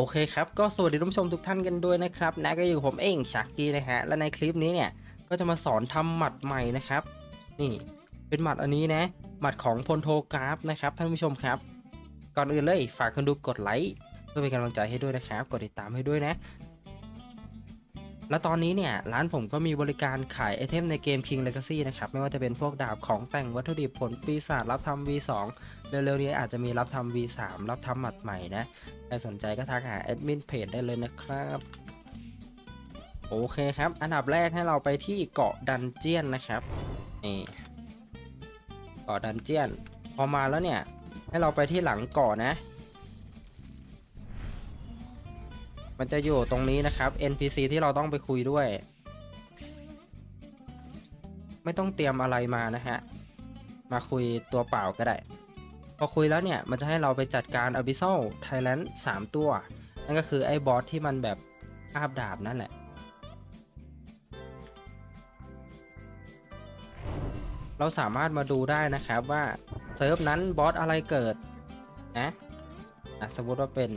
โอเคครับ ก็สวัสดีท่านผู้ชมทุกท่านกันด้วยนะครับนะก็อยู่ผมเองชักกี้นะฮะ และในคลิปนี้เนี่ย ก็จะมาสอนทำหมัดใหม่นะครับ นี่เป็นหมัดอันนี้นะ หมัดของพลโทกราฟนะครับท่านผู้ชมครับ ก่อนอื่นเลยฝากคนดูกดไลค์เพื่อเป็นกำลังใจให้ด้วยนะครับ กดติดตามให้ด้วยนะ และตอนนี้เนี่ยร้านผมก็มีบริการขายไอเทมในเกม King Legacy นะครับไม่ว่าจะเป็นพวกดาบของแต่งวัตถุดิบผลปีศาจรับทำ V2 เร็วๆนี้อาจจะมีรับทำ V3 รับทำหมัดใหม่นะใครสนใจก็ทักหาแอดมินเพจได้เลยนะครับโอเคครับ อันดับแรกให้เราไปที่เกาะดันเจียนนะครับนี่เกาะดันเจียน พอมาแล้วเนี่ย ให้เราไปที่หลังเกาะนะ มันจะอยู่ตรงนี้นะครับ NPC ที่เราต้องไปคุยด้วย ไม่ต้องเตรียมอะไรมานะฮะ มาคุยตัวเปล่าก็ได้ พอคุยแล้วเนี่ย มันจะให้เราไปจัดการ Abyssal Thailand 3 ตัว นั่นก็คือไอ้บอสที่มันแบบคาบดาบนั่นแหละเราสามารถมาดูได้นะครับว่าเซิร์ฟนั้นบอสอะไรเกิดนะอะสมมติว่าเป็น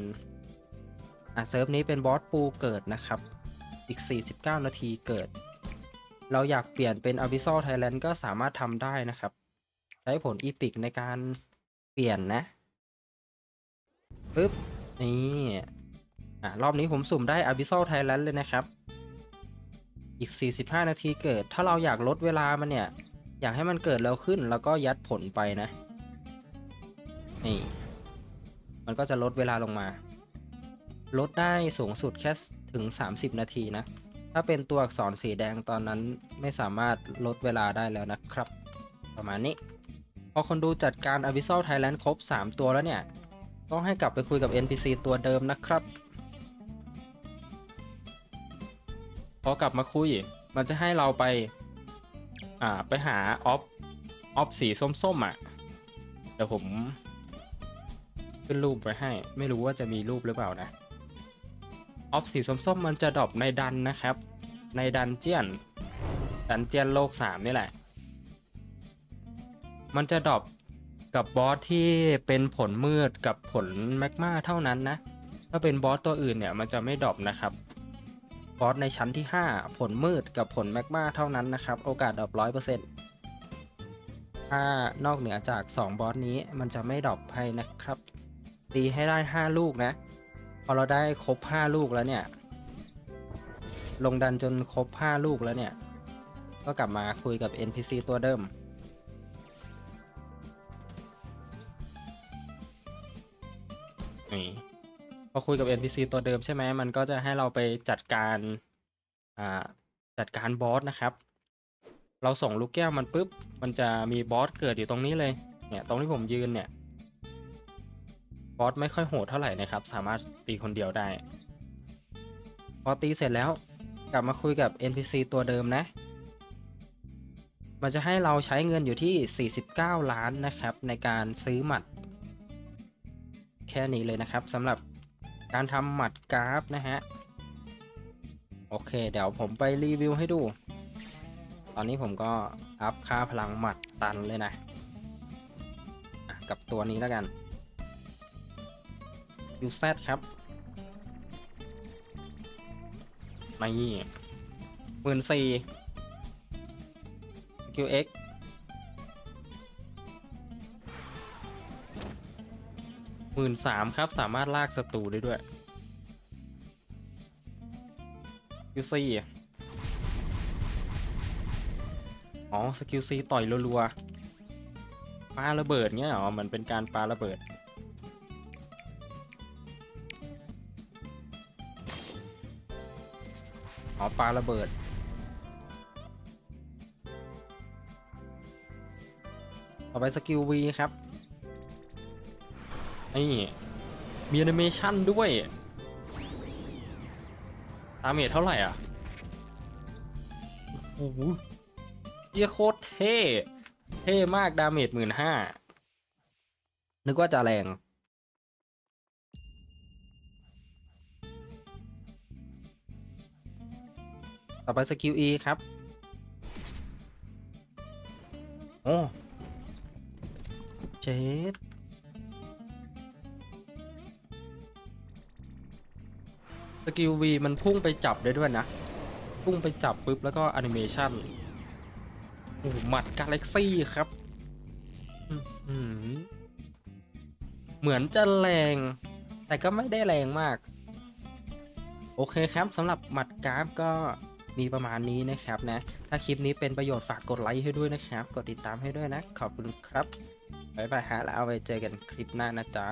อะเซิร์ฟนี้เป็นบอสปูเกิดนะครับ อีก 49 นาทีเกิด เราอยากเปลี่ยนเป็น Abyssal Thailand ก็สามารถทำได้นะครับ ใช้ผลอีพิกในการเปลี่ยนนะปึ๊บ นี่ อะ รอบนี้ผมสุ่มได้ Abyssal Thailand เลยนะครับ อีก 45 นาทีเกิด ถ้าเราอยากลดเวลามันเนี่ย อยากให้มันเกิดเร็วขึ้น แล้วก็ยัดผลไปนะ นี่ มันก็จะลดเวลาลงมา ลดได้สูงสุดแค่ถึง 30 นาทีนะ ถ้าเป็นตัวอักษรสีแดงตอนนั้นไม่สามารถลดเวลาได้แล้วนะครับ ประมาณนี้ พอคนดูจัดการ Abyssal Thailand ครบ 3 ตัวแล้วเนี่ย ต้องให้กลับไปคุยกับ NPC ตัวเดิมนะครับ พอกลับมาคุย มันจะให้เราไป อ่า ไปหาออฟ ออฟสีส้มๆอะ เดี๋ยวผม ขึ้นรูปไว้ให้ ไม่รู้ว่าจะมีรูปหรือเปล่านะ ออฟสีส้มๆมันจะดรอปในดันนะครับ ในดันเจียน ดันเจียนโลก 3 นี่แหละ มันจะดรอปกับบอสที่เป็นผลมืดกับผลแมกมาเท่านั้นนะ ถ้าเป็นบอสตัวอื่นเนี่ยมันจะไม่ดรอปนะครับบอสในชั้นที่ 5 ผลมืดกับผลแมกมาเท่านั้นนะครับ โอกาสดรอปร้อยเปอร์เซ็นต์ถ้านอกเหนือจาก 2 บอสนี้มันจะไม่ดรอปให้นะครับ ตีให้ได้ 5 ลูกนะ พอเราได้ครบ5ลูกแล้วเนี่ย ลงดันจนครบ5ลูกแล้วเนี่ย ก็กลับมาคุยกับ NPC ตัวเดิม นี่พอคุยกับ NPC ตัวเดิมใช่ไหม มันก็จะให้เราไปจัดการอ่าจัดการบอสนะครับ เราส่งลูกแก้วมันปุ๊บ มันจะมีบอสเกิดอยู่ตรงนี้เลย เนี่ย ตรงที่ผมยืนเนี่ย อสไม่ค่อยโหดเท่าไหร่นะครับ สามารถตีคนเดียวได้ พอตีเสร็จแล้วกลับมาคุยกับ NPC ตัวเดิมนะ มันจะให้เราใช้เงินอยู่ที่ 49 ล้านนะครับ ในการซื้อหมัด แค่นี้เลยนะครับสำหรับการทำหมัดกราฟนะฮะ โอเค เดี๋ยวผมไปรีวิวให้ดู ตอนนี้ผมก็อัพค่าพลังหมัดตันเลยนะะกับตัวนี้แล้วกัน QZ ครับนี่หมื่นสี่ QX หมื่นสามครับ สามารถลากศัตรูได้ด้วยคิวซีอ๋อ สกิลซีต่อยรัวๆปาระเบิดเงี้ยเหรอ มันเป็นการปาระเบิด อ๋อปลาระเบิด ต่อไปสกิล V ครับ นี่ มีแอนิเมชันด้วยดาเมจเท่าไหร่อะ โอ้โหเยโคตรเท่ เท่มากดาเมจหมื่นห้านึกว่าจะแรง ต่อไปสกิล E ครับ โอ้เจ็ดสกิลวีมันพุ่งไปจับได้ด้วยนะ พุ่งไปจับปุ๊บ แล้วก็แอนิเมชันโอ้โหหมัดกาแล็กซี่ครับอื้อหือเหมือนจะแรง แต่ก็ไม่ได้แรงมาก โอเคครับสำหรับหมัดกราฟก็ มีประมาณนี้นะครับนะ ถ้าคลิปนี้เป็นประโยชน์ฝากกดไลค์ให้ด้วยนะครับ กดติดตามให้ด้วยนะ ขอบคุณครับ บ๊ายบายฮะ แล้วเอาไว้เจอกันคลิปหน้านะจ๊ะ